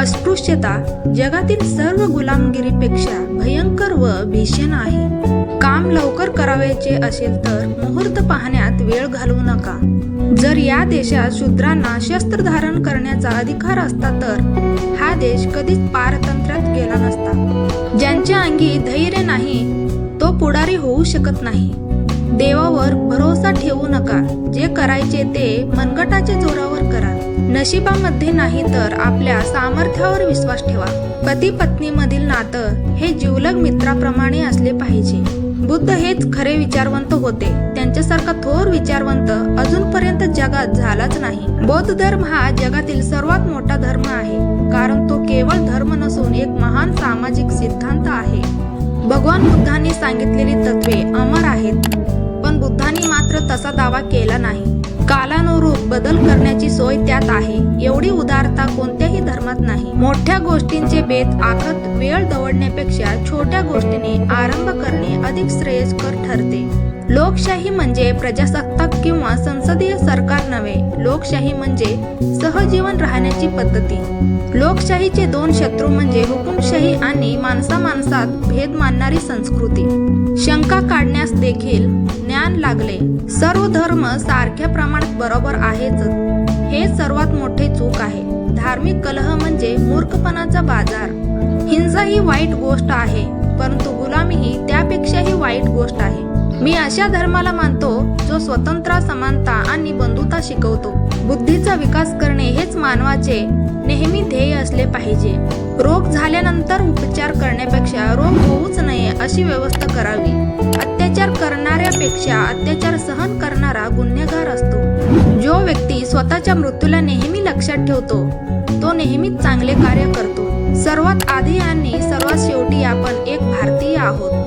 अस्पृश्यता जगातील सर्व गुलामगिरीपेक्षा भयंकर व भीषण आहे. काम लवकर करावयाचे असेल तर मुहूर्त पाहण्यात वेळ घालवू नका. जर या देशात शूद्रांना शस्त्र धारण करण्याचा अधिकार असता तर हा देश कधीच पारतंत्र्यात गेला नसता. ज्यांच्या अंगी धैर्य नाही तो पुढारी होऊ शकत नाही. देवावर भरोसा ठेवू नका. जे करायचे ते मनगटाच्या जोरावर करा. नशिबामध्ये नाही तर आपल्या सामर्थ्यावर विश्वास ठेवा. पती पत्नी मधील नातं हे जिवलग मित्राप्रमाणे असले पाहिजे. बुद्ध हेच खरे विचारवंत होते. त्यांच्यासारखा थोर विचारवंत अजूनपर्यंत जगात झालाच नाही. बौद्ध धर्म हा जगातील सर्वात मोठा धर्म आहे. कारण तो केवळ धर्म नसून एक महान सामाजिक सिद्धांत आहे. भगवान बुद्धांनी सांगितलेली तत्वे अमर आहेत. पण बुद्धांनी मात्र तसा दावा केला नाही. कालानुरूप बदल करण्याची सोय त्यात आहे. एवढी उदारता कोणत्याही धर्मात नाही. मोठ्या गोष्टींचे बेत आखत वेळ दवडण्यापेक्षा छोट्या गोष्टीने आरंभ करणे अधिक श्रेयस्कर ठरते. लोकशाही म्हणजे प्रजासत्ताक किंवा संसदीय सरकार नव्हे लोकशाही म्हणजे सहजीवन राहण्याची पद्धती. लोकशाहीचे दोन शत्रू म्हणजे हुकुमशाही आणि माणसा माणसात भेद मानणारी संस्कृती. शंका काढण्यास देखील ज्ञान लागले. सर्व धर्म सारख्या प्रमाणात बरोबर आहेच. हे सर्वात मोठे चूक आहे. धार्मिक कलह म्हणजे मूर्खपणाचा बाजार. हिंसा ही वाईट गोष्ट आहे परंतु गुलामी ही त्यापेक्षाही वाईट गोष्ट आहे. मी अशा धर्माला मानतो जो स्वतंत्र समानता आणि बंधुता शिकवतो. बुद्धीचा विकास करणे हेच मानवाचे नेहमी ध्येय असले पाहिजे. रोग झाल्यानंतर उपचार करण्यापेक्षा रोग होऊच नये अशी व्यवस्था करावी. अत्याचार करणाऱ्यापेक्षा अत्याचार सहन करणारा गुन्हेगार असतो. जो व्यक्ती स्वतःच्या मृत्यूला नेहमी लक्षात ठेवतो तो नेहमीच चांगले कार्य करतो. सर्वात आधी आणि सर्वात शेवटी आपण एक भारतीय आहोत.